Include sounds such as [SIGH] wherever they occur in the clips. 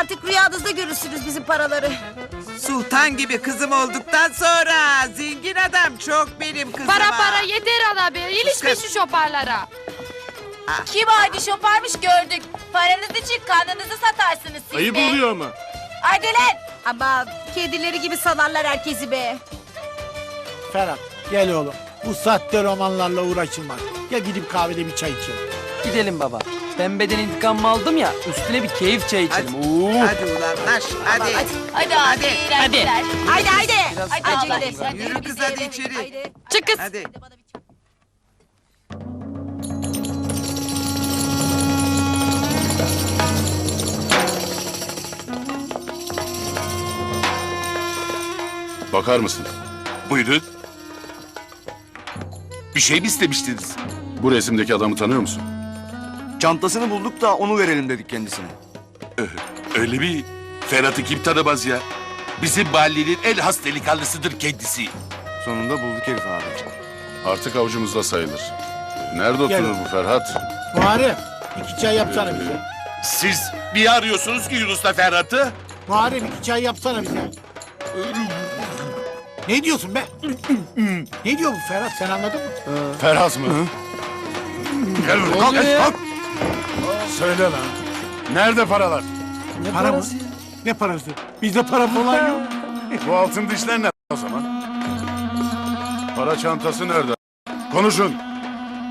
Artık rüyanızda görürsünüz bizim paraları. Sultan gibi kızım olduktan sonra zengin adam çok benim kızıma. Para para yeter ana be. İlişme şu şoparlara. Kim adi şoparmış gördük. Paranız için kanınızı satarsınız siz Ayıp de. oluyor ama. Hadi lan. Ama kedileri gibi sanarlar herkesi be. Ferhat gel oğlum. Bu sahte romanlarla uğraşılmaz. Ya gidip kahvede bir çay içelim. Gidelim baba. Pembeden intikamımı aldım ya üstüne bir keyif çay Hadi, içelim. Oo. hadi ulan naş hadi. Hadi Hadi. hadi. Hadi. Haydi haydi. Hadi Acele edin. sen Yürü kız hadi içeri. Çık kız. Hadi. Bakar mısın? Buyurun. Bir şey mi istemiştiniz? Bu resimdeki adamı tanıyor musun? Çantasını bulduk da onu verelim dedik kendisine. Öyle mi? Ferhat'ı kim tanımaz ya? Bizim mahallenin en has delikanlısıdır kendisi. Sonunda bulduk herif abi. Artık avucumuzda sayılır. Nerede oturur bu Ferhat? Muharrem iki çay yapsana bize. Siz niye arıyorsunuz ki Yunus'la Ferhat'ı? Muharrem iki çay yapsana bize. Ne diyorsun be? ne diyor bu Ferhat sen anladın mı? Ferhat mı? Gel buraya. Kalk, kalk. Söyle lan. Nerede paralar? Ne Para mı? parası? Ne parası? Bizde para falan yok. [LAUGHS] Bu altın dişler ne o zaman? Para çantası nerede? Konuşun.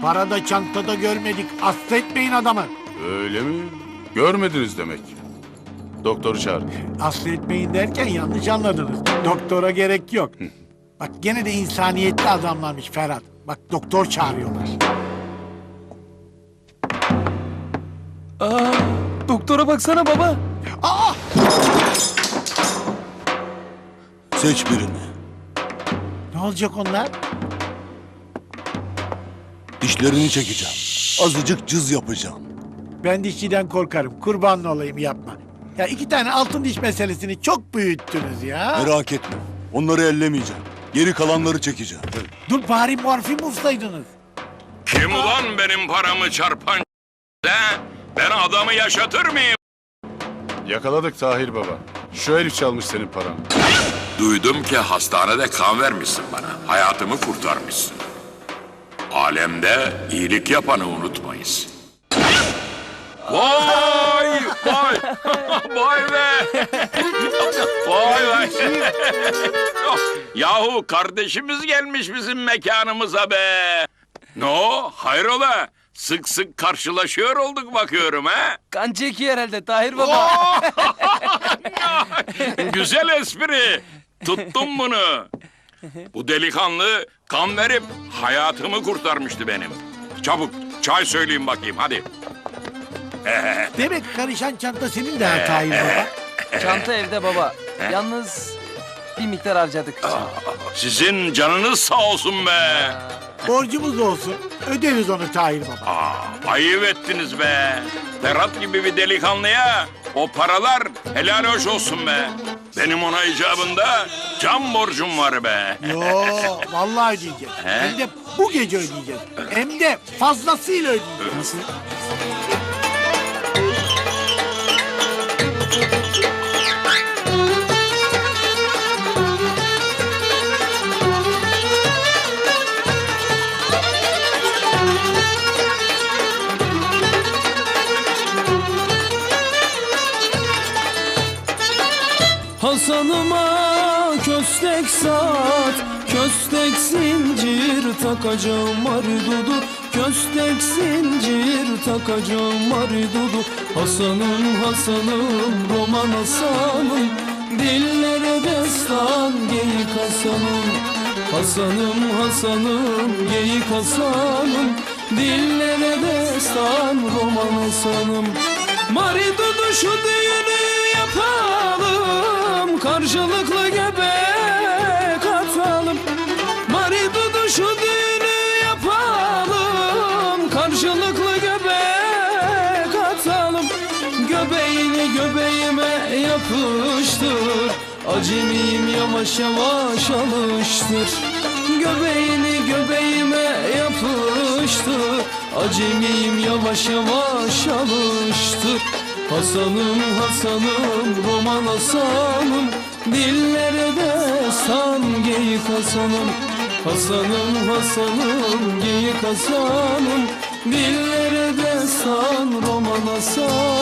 Para da çantada görmedik. Etmeyin adamı. Öyle mi? Görmediniz demek. Doktoru. Hasta etmeyin derken yanlış anladınız. Doktora gerek yok. Bak gene de insaniyetli adamlarmış Ferhat. Bak doktor çağırıyorlar. Aa, doktora baksana baba. Seç birini. Ne olacak onlar? Dişlerini çekeceğim. Azıcık cız yapacağım. Ben dişçiden korkarım. Kurban olayım yapma. Ya iki tane altın diş meselesini çok büyüttünüz ya. Merak etme. Onları ellemeyeceğim. Geri kalanları çekeceğim. Dur bari morfin bulsaydınız. Kim ulan benim paramı çarpan [LAUGHS] de? Ben adamı yaşatır mıyım? Yakaladık Tahir Baba. Şu herif çalmış senin paranı. Duydum ki hastanede kan vermişsin bana. Hayatımı kurtarmışsın. Alemde iyilik yapanı unutmayız. Vay vay [LAUGHS] vay be. Vay vay. Yahu kardeşimiz gelmiş bizim mekanımıza be. No hayrola? Sık sık karşılaşıyor olduk bakıyorum ha. Kan çekiyor herhalde Tahir baba. [LAUGHS] Güzel espri. Tuttum bunu. Bu delikanlı kan verip hayatımı kurtarmıştı benim. Çabuk çay söyleyeyim bakayım hadi. Demek karışan çanta senin de hatayın baba. [LAUGHS] Çanta evde baba. Yalnız bir miktar harcadık. Sizin canınız sağ olsun be. Borcumuz olsun. Öderiz onu Tahir baba. Aa, ayıp ettiniz be. Ferhat gibi bir delikanlıya o paralar helal hoş olsun be. Benim ona icabında can borcum var be. Yo [LAUGHS] vallahi ödeyeceğiz. Hem de bu gece ödeyeceğiz. Hem de fazlasıyla ödeyeceğiz. Nasıl? Hasanıma köstek sat Köstek zincir takacağım maridudu. Köstek zincir takacağım maridudu. Hasanım Hasanım roman Hasanım. Dillere destan geyik Hasanım. Hasanım Hasanım geyik Hasanım. Dillere destan roman Hasanım. Maridudu şu düğünü yapalım Karşılıklı göbek atalım. Maridudu şu düğünü yapalım. Karşılıklı göbek atalım. Göbeğini göbeğime yapıştır. Acemiyim yavaş yavaş alıştır. Göbeğini göbeğime yapıştır. Acemiyim yavaş yavaş alıştır Hasan'ım Hasan'ım Roman Hasan'ım. Dillere destan geyik Hasan'ım Hasan'ım Hasan'ım geyik Hasan'ım Dillere destan Roman Hasan'ım.